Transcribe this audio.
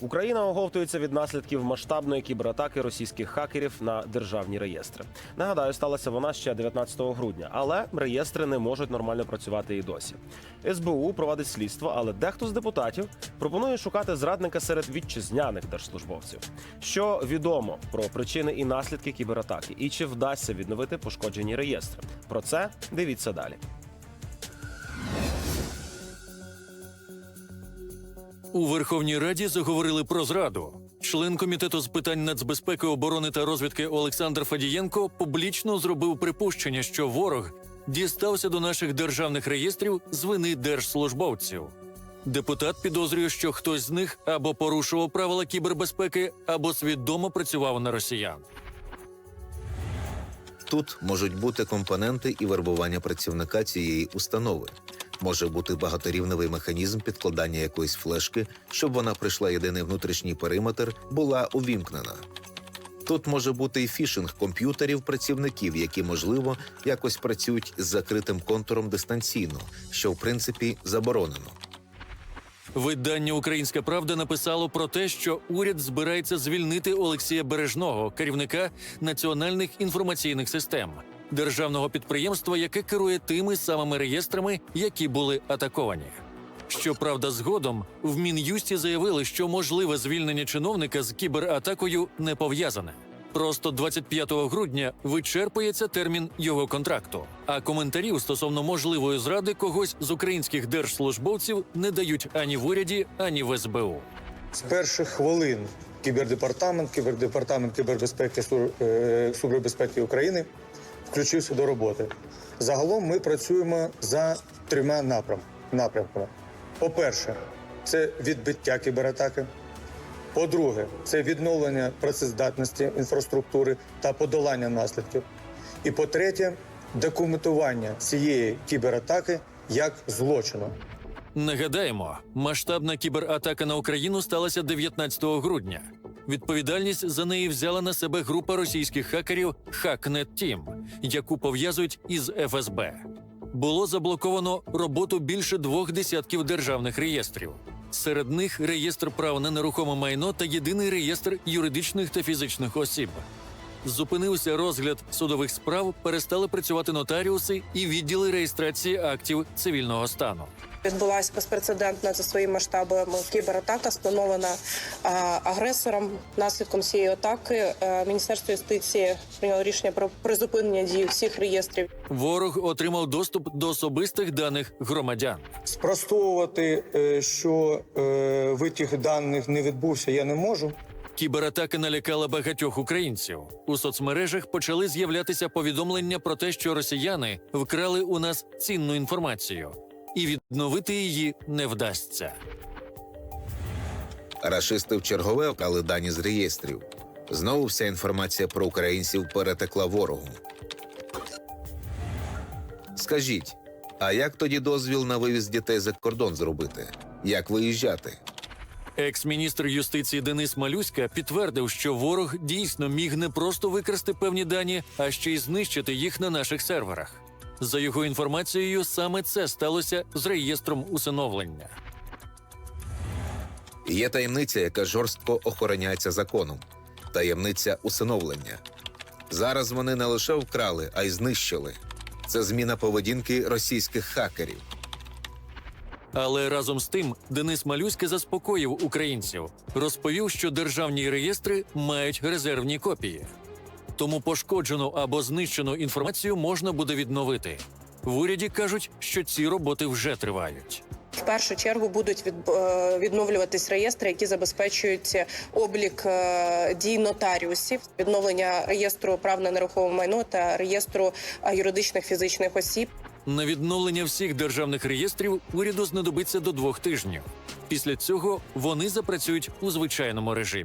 Україна оговтується від наслідків масштабної кібератаки російських хакерів на державні реєстри. Нагадаю, сталася вона ще 19 грудня, але реєстри не можуть нормально працювати і досі. СБУ проводить слідство, але дехто з депутатів пропонує шукати зрадника серед вітчизняних держслужбовців. Що відомо про причини і наслідки кібератаки, і чи вдасться відновити пошкоджені реєстри? Про це дивіться далі. У Верховній Раді заговорили про зраду. Член комітету з питань нацбезпеки, оборони та розвідки Олександр Фадієнко публічно зробив припущення, що ворог дістався до наших державних реєстрів з вини держслужбовців. Депутат підозрює, що хтось з них або порушував правила кібербезпеки, або свідомо працював на росіян. Тут можуть бути компоненти і вербування працівника цієї установи. Може бути багаторівневий механізм підкладання якоїсь флешки, щоб вона пройшла єдиний внутрішній периметр, була увімкнена. Тут може бути і фішинг комп'ютерів працівників, які, можливо, якось працюють з закритим контуром дистанційно, що в принципі заборонено. Видання Українська Правда написало про те, що уряд збирається звільнити Олексія Бережного, керівника національних інформаційних систем, державного підприємства, яке керує тими самими реєстрами, які були атаковані. Щоправда, згодом в мін'юсті заявили, що можливе звільнення чиновника з кібератакою не пов'язане. Просто 25 грудня вичерпується термін його контракту. А коментарів стосовно можливої зради когось з українських держслужбовців не дають ані в уряді, ані в СБУ. З перших хвилин кібердепартамент, кібердепартамент кібербезпеки е, Служби безпеки України включився до роботи. Загалом ми працюємо за трьома напрям, напрямками. По-перше, це відбиття кібератаки. По-друге, це відновлення працездатності інфраструктури та подолання наслідків. І по-третє, документування цієї кібератаки як злочину. Нагадаємо, масштабна кібератака на Україну сталася 19 грудня. Відповідальність за неї взяла на себе група російських хакерів Hacknet Team, яку пов'язують із ФСБ. Було заблоковано роботу більше двох десятків державних реєстрів. Серед них реєстр прав на нерухоме майно та єдиний реєстр юридичних та фізичних осіб. Зупинився розгляд судових справ, перестали працювати нотаріуси і відділи реєстрації актів цивільного стану. Відбулася безпрецедентна за своїми масштабами кібератака, спланована а, агресором. Наслідком цієї атаки а, Міністерство юстиції прийняло рішення про призупинення дії всіх реєстрів. Ворог отримав доступ до особистих даних громадян. Спростовувати, е, що е, витік даних не відбувся, я не можу. Кібератака налякала багатьох українців. У соцмережах почали з'являтися повідомлення про те, що росіяни вкрали у нас цінну інформацію, і відновити її не вдасться. Рашисти вчергове вкрали дані з реєстрів. Знову вся інформація про українців перетекла ворогу. Скажіть, а як тоді дозвіл на вивіз дітей за кордон зробити? Як виїжджати? Екс-міністр юстиції Денис Малюська підтвердив, що ворог дійсно міг не просто викрасти певні дані, а ще й знищити їх на наших серверах. За його інформацією, саме це сталося з реєстром усиновлення. Є таємниця, яка жорстко охороняється законом таємниця усиновлення. Зараз вони не лише вкрали, а й знищили. Це зміна поведінки російських хакерів. Але разом з тим Денис Малюська заспокоїв українців, розповів, що державні реєстри мають резервні копії. Тому пошкоджену або знищену інформацію можна буде відновити. В уряді кажуть, що ці роботи вже тривають. В першу чергу будуть від, е, відновлюватись реєстри, які забезпечують облік е, дій нотаріусів, відновлення реєстру прав на нерухоме майно та реєстру е, юридичних фізичних осіб. На відновлення всіх державних реєстрів уряду знадобиться до двох тижнів. Після цього вони запрацюють у звичайному режимі.